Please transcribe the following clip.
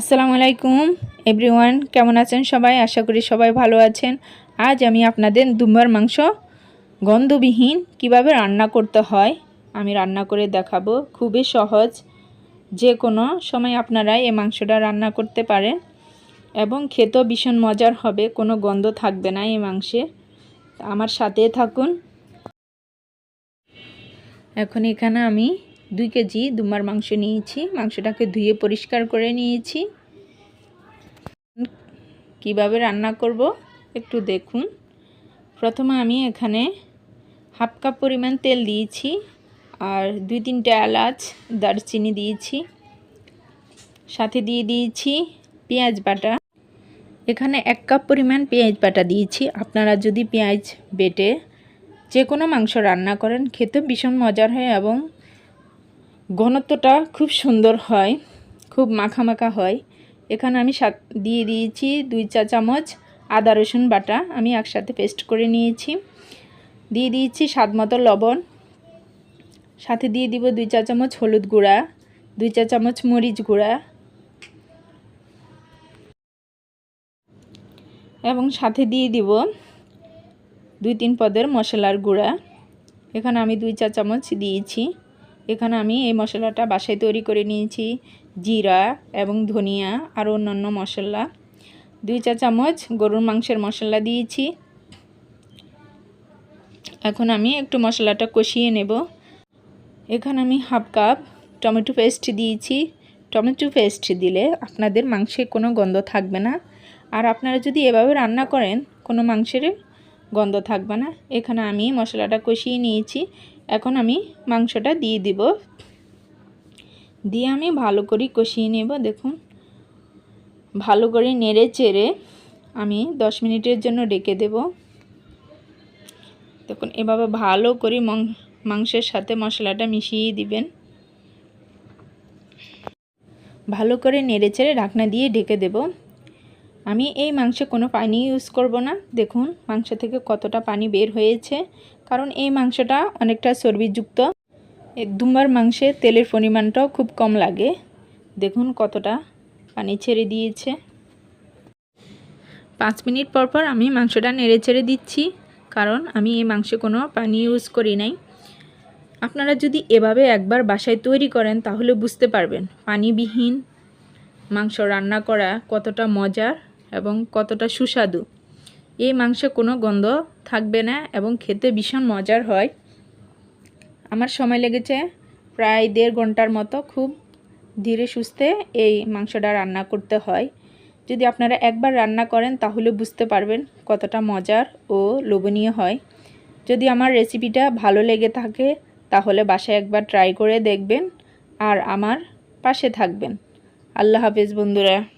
আসসালামু আলাইকুম এভরিওয়ান কেমন আছেন সবাই? আশা করি সবাই ভালো আছেন। আজ আমি আপনাদের দুম্বার মাংস গন্ধবিহীন কীভাবে রান্না করতে হয় আমি রান্না করে দেখাবো। খুবই সহজ, যে কোনো সময় আপনারা এই মাংসটা রান্না করতে পারেন এবং খেতেও ভীষণ মজার হবে, কোনো গন্ধ থাকবে না এই মাংসে। আমার সাথে থাকুন। এখন এখানে আমি দুই কেজি দুমার মাংস নিয়েছি। মাংসটাকে ধুয়ে পরিষ্কার করে নিয়েছি। কীভাবে রান্না করব একটু দেখুন। প্রথমে আমি এখানে হাফ কাপ পরিমাণ তেল দিয়েছি আর দুই তিনটে এলাচ, দারচিনি দিয়েছি। সাথে দিয়ে দিয়েছি পেঁয়াজ বাটা। এখানে এক কাপ পরিমাণ পেঁয়াজ বাটা দিয়েছি। আপনারা যদি পেঁয়াজ বেটে যে কোনো মাংস রান্না করেন, খেতে ভীষণ মজার হয় এবং ঘনত্বটা খুব সুন্দর হয়, খুব মাখা মাখা হয়। এখানে আমি সাত, দিয়ে দিয়েছি দুই চা চামচ আদা, রসুন বাটা আমি একসাথে পেস্ট করে নিয়েছি। দিয়ে দিয়েছি স্বাদ মতো লবণ। সাথে দিয়ে দিব দুই চা চামচ হলুদ গুঁড়া, দুই চা চামচ মরিচ গুঁড়া। এবং সাথে দিয়ে দিব দুই, তিন পদের মশলার গুঁড়া। এখানে আমি দুই চা চামচ দিয়েছি। এখানে আমি এই মশলাটা বাসায় তৈরি করে নিয়েছি। জিরা এবং ধনিয়া আর অন্যান্য মশলা। দুই চা চামচ গরুর মাংসের মশলা দিয়েছি। এখন আমি একটু মশলাটা কষিয়ে নেব। এখানে আমি হাফ কাপ টমেটো পেস্ট দিয়েছি। টমেটো পেস্ট দিলে আপনাদের মাংসে কোনো গন্ধ থাকবে না। আর আপনারা যদি এভাবে রান্না করেন, কোনো মাংসের গন্ধ থাকবে না। এখানে আমি মশলাটা কষিয়ে নিয়েছি। এখন আমি মাংসটা দিয়ে দিব। দিয়ে আমি ভালো করে কষিয়ে নেব, দেখুন। ভালো করে নেড়ে চেড়ে আমি দশ মিনিটের জন্য ডেকে দেব। দেখুন, এভাবে ভালো করে মাংসের সাথে মশলাটা মিশিয়ে দিবেন। ভালো করে নেড়ে চেড়ে ঢাকনা দিয়ে ঢেকে দেব। আমি এই মাংসে কোনো পানি ইউজ করব না। দেখুন, মাংস থেকে কতটা পানি বের হয়েছে। কারণ এই মাংসটা অনেকটা চর্বিযুক্ত। দুম্বার মাংসে তেলের পরিমাণটাও খুব কম লাগে। দেখুন কতটা পানি ছেড়ে দিয়েছে। পাঁচ মিনিট পর পর আমি মাংসটা নেড়ে ছেড়ে দিচ্ছি, কারণ আমি এই মাংসে কোনো পানি ইউজ করি নাই। আপনারা যদি এভাবে একবার বাসায় তৈরি করেন, তাহলে বুঝতে পারবেন পানিবিহীন মাংস রান্না করা কতটা মজার। এবং কতটা সুস্বাদু। এই মাংসে কোনো গন্ধ থাকবে না এবং খেতে ভীষণ মজার হয়। আমার সময় লেগেছে প্রায় দেড় ঘণ্টার মতো খুব ধীরে সুস্থে এই মাংসটা রান্না করতে হয়। যদি আপনারা একবার রান্না করেন তাহলে বুঝতে পারবেন কতটা মজার ও লোভনীয় হয়। যদি আমার রেসিপিটা ভালো লেগে থাকে তাহলে বাসায় একবার ট্রাই করে দেখবেন আর আমার পাশে থাকবেন। আল্লাহ হাফেজ বন্ধুরা।